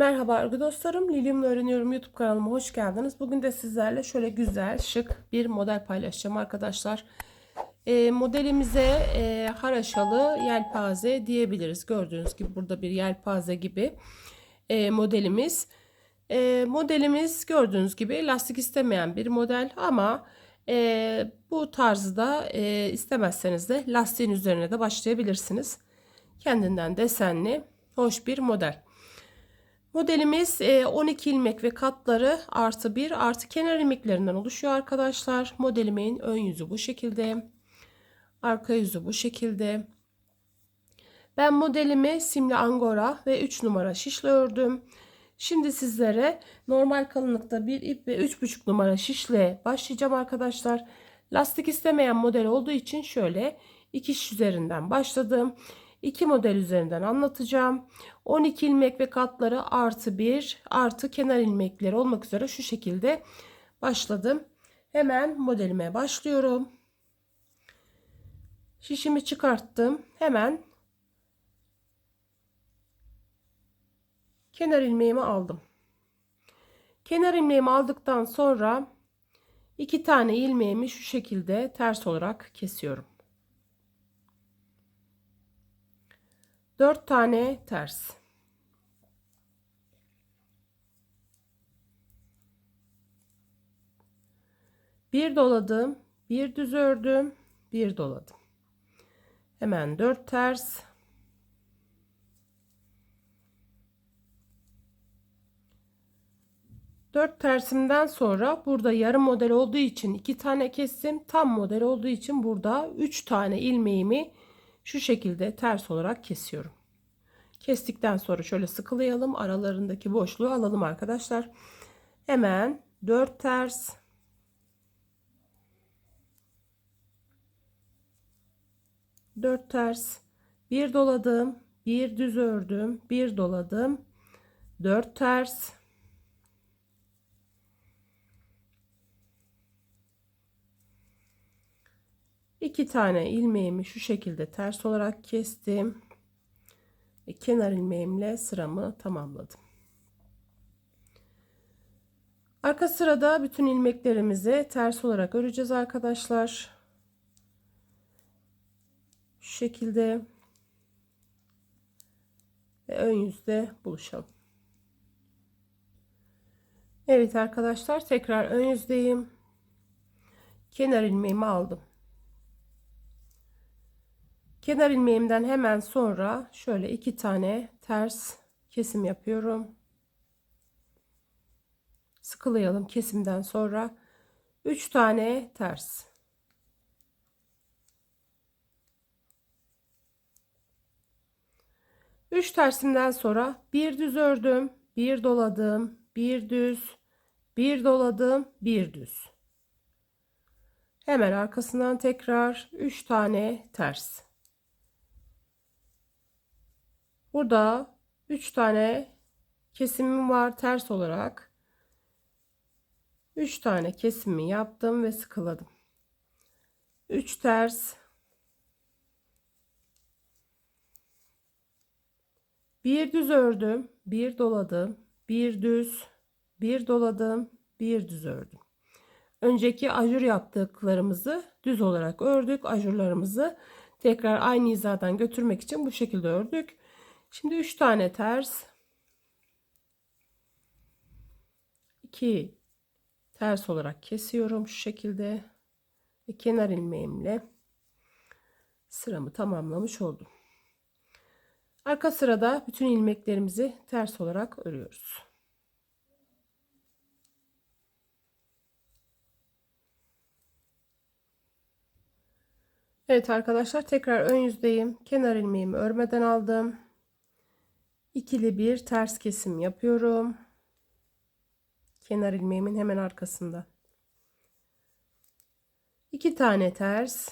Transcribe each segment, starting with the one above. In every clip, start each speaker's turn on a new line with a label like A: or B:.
A: Merhaba örgü dostlarım. Lilyum'la öğreniyorum YouTube kanalıma hoş geldiniz. Bugün de sizlerle şöyle güzel, şık bir model paylaşacağım arkadaşlar. E, modelimize e, haraşalı yelpaze diyebiliriz. Gördüğünüz gibi burada bir yelpaze gibi e, modelimiz. E, modelimiz gördüğünüz gibi lastik istemeyen bir model ama e, bu tarzda e, istemezseniz de lastiğin üzerine de başlayabilirsiniz. Kendinden desenli, hoş bir model. Modelimiz 12 ilmek ve katları artı 1 artı kenar ilmeklerinden oluşuyor arkadaşlar. Modelimin ön yüzü bu şekilde. Arka yüzü bu şekilde. Ben modelimi simli angora ve 3 numara şişle ördüm. Şimdi sizlere normal kalınlıkta bir ip ve 3,5 numara şişle başlayacağım arkadaşlar. Lastik istemeyen model olduğu için şöyle iki şiş üzerinden başladım. İki model üzerinden anlatacağım. 12 ilmek ve katları artı 1 artı kenar ilmekleri olmak üzere şu şekilde başladım. Hemen modelime başlıyorum. Şişimi çıkarttım. Hemen kenar ilmeğimi aldım. Kenar ilmeğimi aldıktan sonra iki tane ilmeğimi şu şekilde ters olarak kesiyorum. 4 tane ters. Bir doladım, bir düz ördüm, bir doladım. Hemen 4 ters. Dört tersimden sonra burada yarım model olduğu için iki tane kestim. Tam model olduğu için burada üç tane ilmeğimi şu şekilde ters olarak kesiyorum. Kestikten sonra şöyle sıkılayalım. Aralarındaki boşluğu alalım arkadaşlar. Hemen 4 ters. Dört ters. Bir doladım. Bir düz ördüm. Bir doladım. Dört ters. İki tane ilmeğimi şu şekilde ters olarak kestim ve kenar ilmeğimle sıramı tamamladım. Arka sırada bütün ilmeklerimizi ters olarak öreceğiz arkadaşlar. Şu şekilde ve ön yüzde buluşalım. Evet arkadaşlar tekrar ön yüzdeyim. Kenar ilmeğimi aldım. Kenar ilmeğimden hemen sonra şöyle iki tane ters kesim yapıyorum. Sıkılayalım kesimden sonra 3 tane ters. Üç tersimden sonra bir düz ördüm, bir doladım, bir düz, bir doladım, bir düz. Hemen arkasından tekrar 3 tane ters. Burada 3 tane kesimim var ters olarak. 3 tane kesimi yaptım ve sıkıladım. 3 ters. Bir düz ördüm, bir doladım, bir düz, bir doladım, bir düz ördüm. Önceki ajur yaptıklarımızı düz olarak ördük. Ajurlarımızı tekrar aynı hizadan götürmek için bu şekilde ördük. Şimdi 3 tane ters. 2 ters olarak kesiyorum şu şekilde. Ve kenar ilmeğimle sıramı tamamlamış oldum. Arka sırada bütün ilmeklerimizi ters olarak örüyoruz. Evet arkadaşlar tekrar ön yüzdeyim. Kenar ilmeğimi örmeden aldım ikili bir ters kesim yapıyorum. Kenar ilmeğimin hemen arkasında. iki tane ters.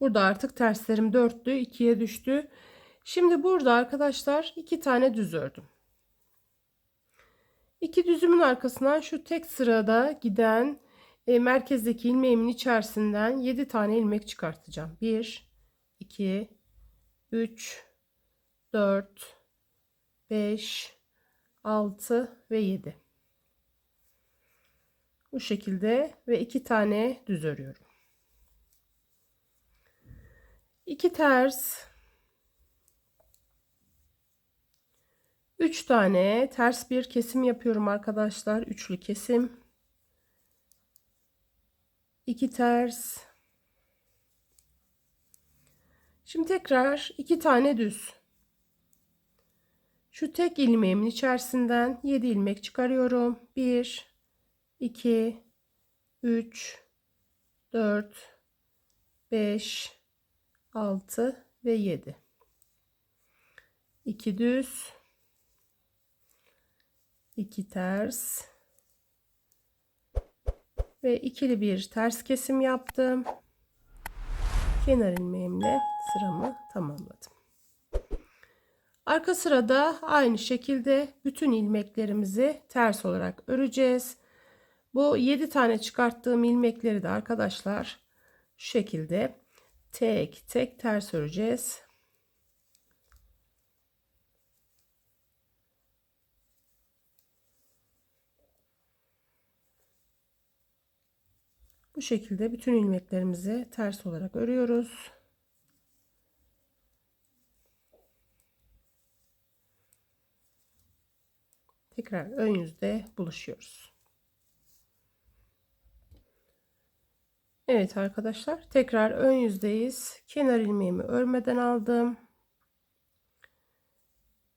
A: Burada artık terslerim dörtlü ikiye düştü. Şimdi burada arkadaşlar iki tane düz ördüm. İki düzümün arkasından şu tek sırada giden e, merkezdeki ilmeğimin içerisinden 7 tane ilmek çıkartacağım. 1 2 3, 4, 5, 6 ve 7. Bu şekilde ve iki tane düz örüyorum. 2 ters 3 tane ters bir kesim yapıyorum arkadaşlar. Üçlü kesim. 2 ters. Şimdi tekrar 2 tane düz. Şu tek ilmeğimin içerisinden 7 ilmek çıkarıyorum. 1 2 3 4 5 6 ve 7. 2 düz 2 ters ve ikili bir ters kesim yaptım. Kenar ilmeğimle sıramı tamamladım. Arka sırada aynı şekilde bütün ilmeklerimizi ters olarak öreceğiz. Bu 7 tane çıkarttığım ilmekleri de arkadaşlar şu şekilde tek tek ters öreceğiz. Bu şekilde bütün ilmeklerimizi ters olarak örüyoruz. Tekrar ön yüzde buluşuyoruz. Evet arkadaşlar tekrar ön yüzdeyiz. Kenar ilmeğimi örmeden aldım.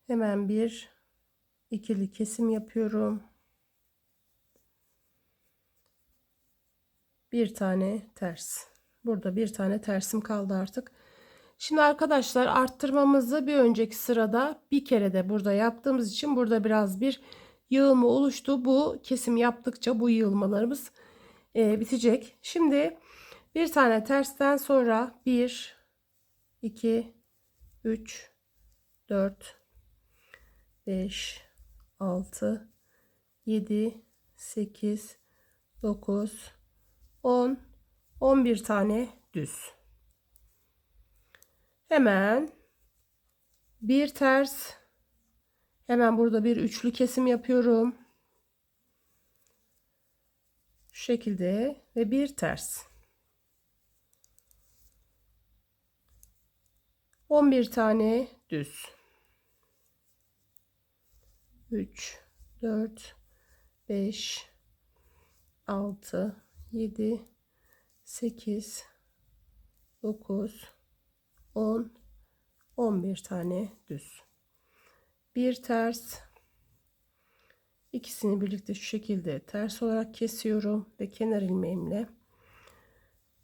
A: Hemen bir ikili kesim yapıyorum. Bir tane ters. Burada bir tane tersim kaldı artık. Şimdi arkadaşlar arttırmamızı bir önceki sırada bir kere de burada yaptığımız için burada biraz bir yığılma oluştu. Bu kesim yaptıkça bu yığılmalarımız e, bitecek. Şimdi bir tane tersten sonra 1 2 3 4 5 6 7 8 9 10 11 tane düz. Hemen bir ters hemen burada bir üçlü kesim yapıyorum. Şu şekilde ve bir ters. 11 tane düz. 3 4 5 6 7 8 9 10 11 tane düz. Bir ters. İkisini birlikte şu şekilde ters olarak kesiyorum ve kenar ilmeğimle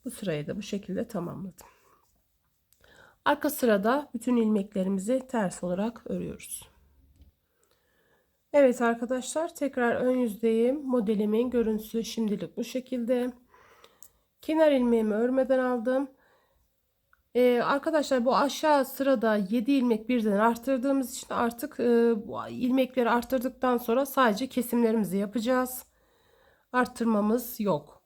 A: bu sırayı da bu şekilde tamamladım. Arka sırada bütün ilmeklerimizi ters olarak örüyoruz Evet arkadaşlar tekrar ön yüzdeyim. Modelimin görüntüsü şimdilik bu şekilde. Kenar ilmeğimi örmeden aldım. Ee, arkadaşlar bu aşağı sırada 7 ilmek birden arttırdığımız için artık e, bu ilmekleri arttırdıktan sonra sadece kesimlerimizi yapacağız. Arttırmamız yok.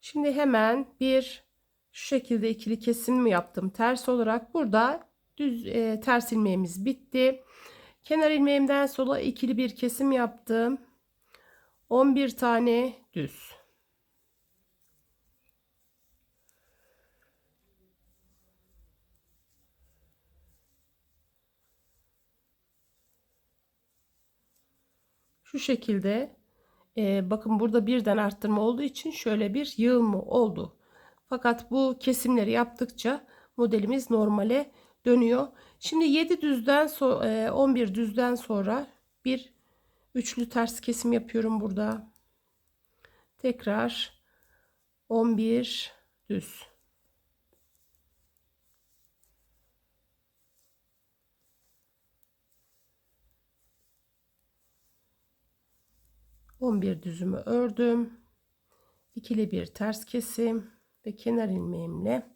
A: Şimdi hemen bir şu şekilde ikili kesim mi yaptım ters olarak. Burada düz e, ters ilmeğimiz bitti. Kenar ilmeğimden sola ikili bir kesim yaptım. 11 tane düz. Şu şekilde e, bakın burada birden arttırma olduğu için şöyle bir yığılma oldu. Fakat bu kesimleri yaptıkça modelimiz normale dönüyor. Şimdi 7 düzden so 11 e, düzden sonra bir üçlü ters kesim yapıyorum burada. Tekrar 11 düz. On bir düzümü ördüm. İkili bir ters kesim ve kenar ilmeğimle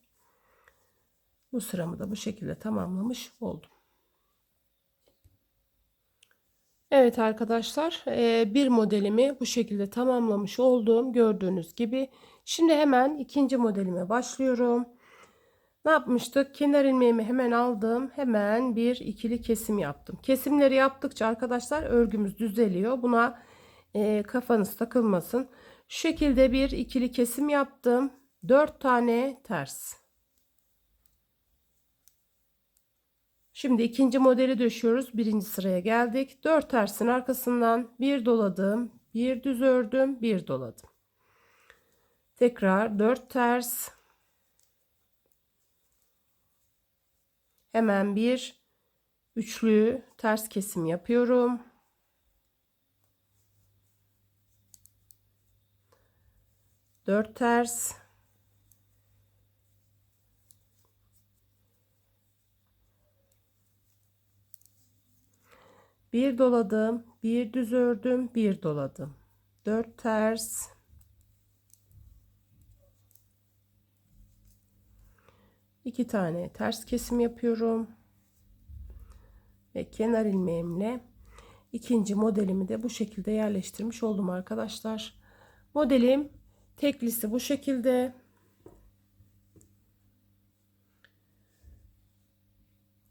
A: bu sıramı da bu şekilde tamamlamış oldum. Evet arkadaşlar e, bir modelimi bu şekilde tamamlamış oldum gördüğünüz gibi. Şimdi hemen ikinci modelime başlıyorum. Ne yapmıştık? Kenar ilmeğimi hemen aldım. Hemen bir ikili kesim yaptım. Kesimleri yaptıkça arkadaşlar örgümüz düzeliyor. Buna e, kafanız takılmasın. Şu şekilde bir ikili kesim yaptım. 4 tane ters. Şimdi ikinci modeli döşüyoruz. Birinci sıraya geldik. 4 tersin arkasından bir doladım. Bir düz ördüm. Bir doladım. Tekrar 4 ters. Hemen bir üçlü ters kesim yapıyorum. Dört ters. Bir doladım, bir düz ördüm, bir doladım. Dört ters. iki tane ters kesim yapıyorum. Ve kenar ilmeğimle ikinci modelimi de bu şekilde yerleştirmiş oldum arkadaşlar. Modelim teklisi bu şekilde.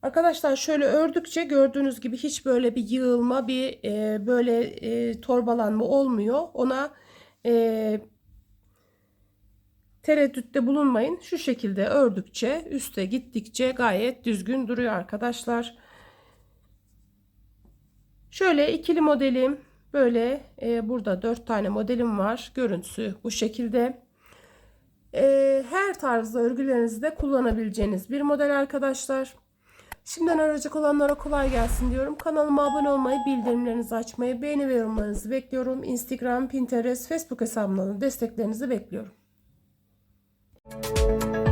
A: Arkadaşlar şöyle ördükçe gördüğünüz gibi hiç böyle bir yığılma bir e, böyle e, torbalanma olmuyor. Ona e, tereddütte bulunmayın. Şu şekilde ördükçe üste gittikçe gayet düzgün duruyor arkadaşlar. Şöyle ikili modelim böyle e, burada dört tane modelim var. Görüntüsü bu şekilde. E, her tarzda örgülerinizde kullanabileceğiniz bir model arkadaşlar. Şimdiden arayacak olanlara kolay gelsin diyorum. Kanalıma abone olmayı, bildirimlerinizi açmayı, beğeni ve yorumlarınızı bekliyorum. Instagram, Pinterest, Facebook hesabımdan desteklerinizi bekliyorum. Müzik